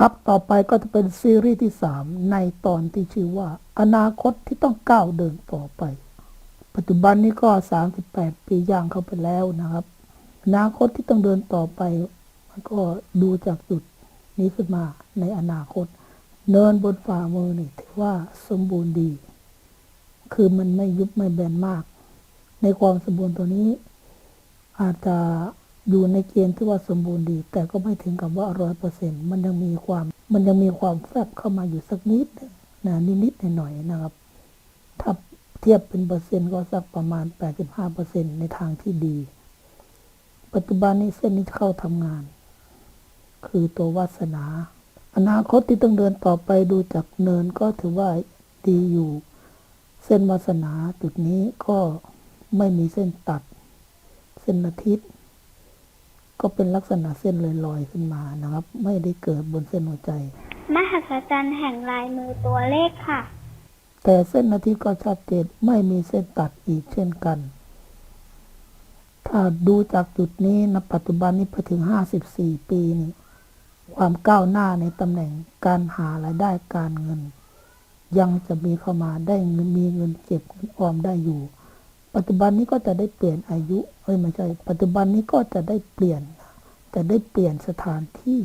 ครับต่อไปก็จะเป็นซีรีส์ที่สามในตอนที่ชื่อว่า อนาคตที่ต้องก้าวเดินต่อไป ปัจจุบันนี้ก็ 38 ปีย่างเข้าไปแล้วนะครับ อนาคตที่ต้องเดินต่อไป มันก็ดูจากจุดนี้ขึ้นมาในอนาคต เนินบนฝ่ามือนี่ถือว่าสมบูรณ์ดี คือมันไม่ยุบไม่แบนมาก ในความสมบูรณ์ตัวนี้ อาจจะ อยู่ในเกณฑ์ที่ว่าสมบูรณ์ดี แต่ก็ไม่ถึงกับว่าร้อยเปอร์เซ็นต์มันยังมีความ มันยังมีความแฟบเข้ามาอยู่สักนิดน่ะนิดๆหน่อยๆนะครับ ถ้าเทียบเป็นเปอร์เซ็นต์ก็สักประมาณ 85เปอร์เซ็นในทางที่ดี ปัจจุบันนี้เส้นนี้เข้าทำงาน คือตัววาสนา อนาคตที่ต้องเดินต่อไปดูจากเนินก็ถือว่าดีอยู่ เส้นวาสนาจุดนี้ก็ไม่มีเส้นตัด เส้นอาทิตย์ ก็เป็นลักษณะเส้นลอยๆขึ้นมานะครับ ไม่ได้เกิดบนเส้นหัวใจ มหัศจรรย์แห่งลายมือตัวเลขค่ะ แต่เส้นอาทิตย์ก็ชัดเจนไม่มีเส้นตัดอีกเช่นกัน ถ้าดูจากจุดนี้นะปัจจุบันนี้ไปถึง54ปีนี่ความก้าวหน้าในตำแหน่งการหารายได้การเงิน ยังจะมีเข้ามาได้เงินมีเงินเก็บเงินออมได้อยู่ ปัจจุบันนี้ก็จะได้เปลี่ยนอายุเอ้ยไม่ใช่ปัจจุบันนี้ก็จะได้เปลี่ยน จะได้เปลี่ยนสถานที่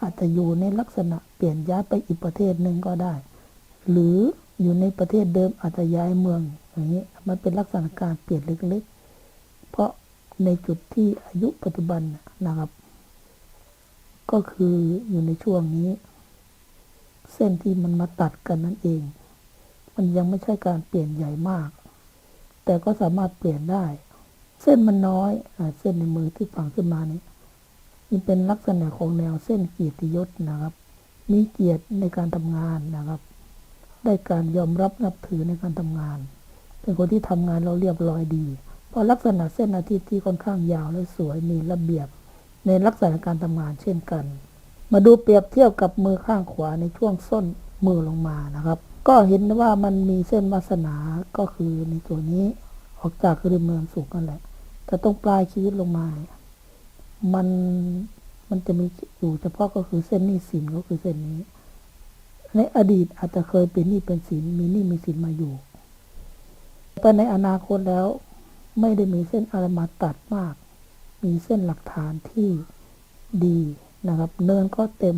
อาจจะอยู่ในลักษณะเปลี่ยนย้ายไปอีกประเทศหนึ่งก็ได้ หรืออยู่ในประเทศเดิมอาจจะย้ายเมืองอย่างนี้มันเป็นลักษณะการเปลี่ยนเล็กๆ เพราะในจุดที่อายุปัจจุบันน่ะนะครับ ก็คืออยู่ในช่วงนี้ เส้นที่มันมาตัดกันนั่นเอง มันยังไม่ใช่การเปลี่ยนใหญ่มาก แต่ก็สามารถเปลี่ยนได้ เส้นมันน้อยอเส้นในมือที่ฝังขึ้นมานี้นี่เป็นลักษณะของแนวเส้นเกียรติยศนะครับ มีเกียรติในการทำงานนะครับ ได้การยอมรับนับถือในการทำงาน เป็นคนที่ทำงานเราเรียบร้อยดี เพราะลักษณะเส้นอาทิตย์ที่ค่อนข้างยาวและสวยมีระเบียบ ในลักษณะการทำงานเช่นกัน มาดูเปรียบเทียบกับมือข้างขวาในช่วงส้นมือลงมานะครับ ก็เห็นว่ามันมีเส้นวาสนาก็คือในตัวนี้ออกจากริมเนินสูงกันแหละ แต่ตรงปลายชีวิตลงมาเนี่ยมันมันจะมีอยู่เฉพาะก็คือเส้นนี้สินก็คือเส้นนี้ ในอดีตอาจจะเคยเป็นนี้เป็นสินมีนี้มีสินมาอยู่แต่ในอนาคตแล้ว ไม่ได้มีเส้นอะไรมาตัดมาก มีเส้นหลักฐานที่ดีนะครับ เนินก็เต็ม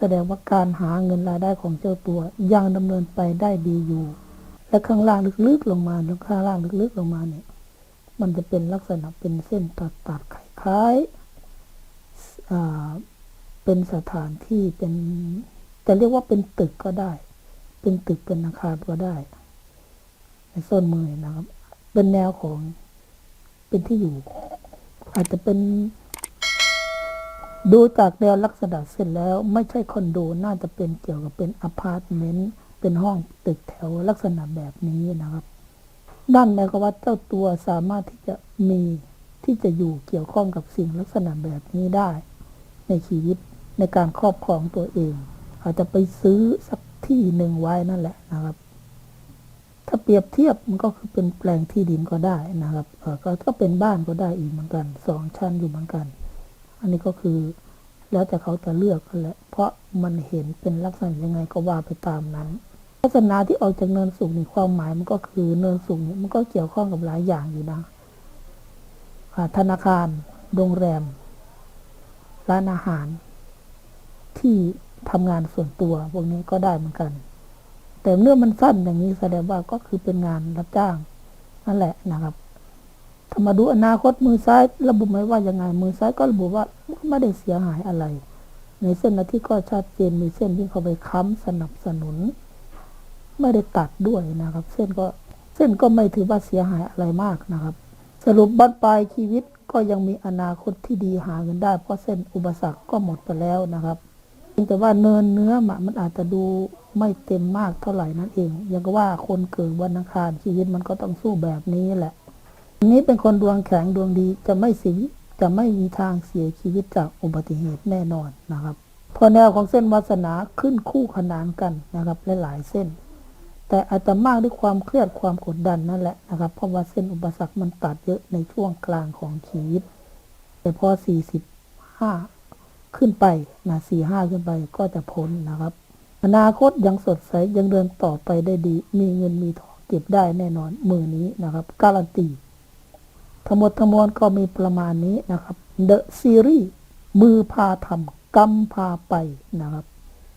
แสดงว่าการหาเงินรายได้ของเจ้าตัวยังดำเนินไปได้ดีอยู่ และข้างล่างลึกๆลงมาหรือข้างล่างลึกๆลงมาเนี่ย มันจะเป็นลักษณะเป็นเส้นตัดตัดคล้ายๆอ่าเป็นสถานที่เป็นจะเรียกว่าเป็นตึกก็ได้ เป็นตึกเป็นอาคารก็ได้ ในส้นมือนะครับ เป็นแนวของเป็นที่อยู่ อาจจะเป็น ดูจากแนวลักษณะเสร็จแล้ว ไม่ใช่คอนโดน่าจะเป็นเกี่ยวกับเป็นอพาร์ตเมนต์เป็นห้องตึกแถวลักษณะแบบนี้นะครับด้านหมายความว่าเจ้าตัวสามารถที่จะมีที่จะอยู่เกี่ยวข้องกับสิ่งลักษณะแบบนี้ได้ ในชีวิตในการครอบครองตัวเอง อาจจะไปซื้อสักที่หนึ่งไว้นั่นแหละนะครับ ถ้าเปรียบเทียบมันก็คือเป็นแปลงที่ดินก็ได้นะครับเออก็เป็นบ้านก็ได้อีกเหมือนกันสองชั้นอยู่เหมือนกัน อันนี้ก็คือ แล้วแต่เขาจะเลือกกันแหละเพราะมันเห็นเป็นลักษณะยังไงก็ว่าไปตามนั้นลักษณะที่ออกจากเนินสูงนี่ความหมายมันก็คือเนินสูงนี่มันก็เกี่ยวข้องกับหลายอย่างอยู่นะธนาคารโรงแรม ร้านอาหาร ที่ทำงานส่วนตัวพวกนี้ก็ได้เหมือนกัน แต่เมื่อมันสั้นอย่างนี้แสดงว่าก็คือเป็นงานรับจ้าง นั่นแหละนะครับ ถ้ามาดูอนาคตมือซ้ายระบุไหมว่ายังไง มือซ้ายก็ระบุว่าไม่ได้เสียหายอะไร ในเส้นอาที่ก็ชัดเจนมีเส้นที่เขาไปค้ำสนับสนุน ไม่ได้ตัดด้วยนะครับ เส้นก็เส้นก็ไม่ถือว่าเสียหายอะไรมากนะครับ สรุปบั้นปลายชีวิตก็ยังมีอนาคตที่ดีหาเงินได้ เพราะเส้นอุปสรรคก็หมดไปแล้วนะครับแต่ว่าเนินเนื้อมันอาจจะดูไม่เต็มมากเท่าไหร่นั่นเองย่างก็ว่าคนเกิดวันอังคารชีวิตมันก็ต้องสู้แบบนี้แหละ นี้เป็นคนดวงแข็งดวงดีจะไม่เสียจะไม่มีทางเสียชีวิตจากอุบัติเหตุแน่นอนนะครับเพอแนวของเส้นวาสนาขึ้นคู่ขนานกันนะครับหลายๆเส้น แต่อาจจะมากด้วยความเครียดความกดดันนั่นแหละนะครับ เพราะว่าเส้นอุปสรรคมันตัดเยอะในช่วงกลางของชีวิต แต่พอ 45 ขึ้นไปนะสี่ห้าขึ้นไปก็จะพ้นนะครับ อนาคตยังสดใสยังเดินต่อไปได้ดี มีเงินมีทองเก็บได้แน่นอนมือนี้นะครับ การันตี ทั้งหมดทั้งมวลก็มีประมาณนี้นะครับ The Series มือพาทำกรรมพาไปนะครับ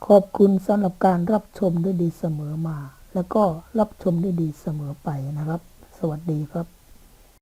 ขอบคุณสำหรับการรับชมด้วยดีเสมอมา แล้วก็รับชมด้วยดีเสมอไปนะครับ สวัสดีครับ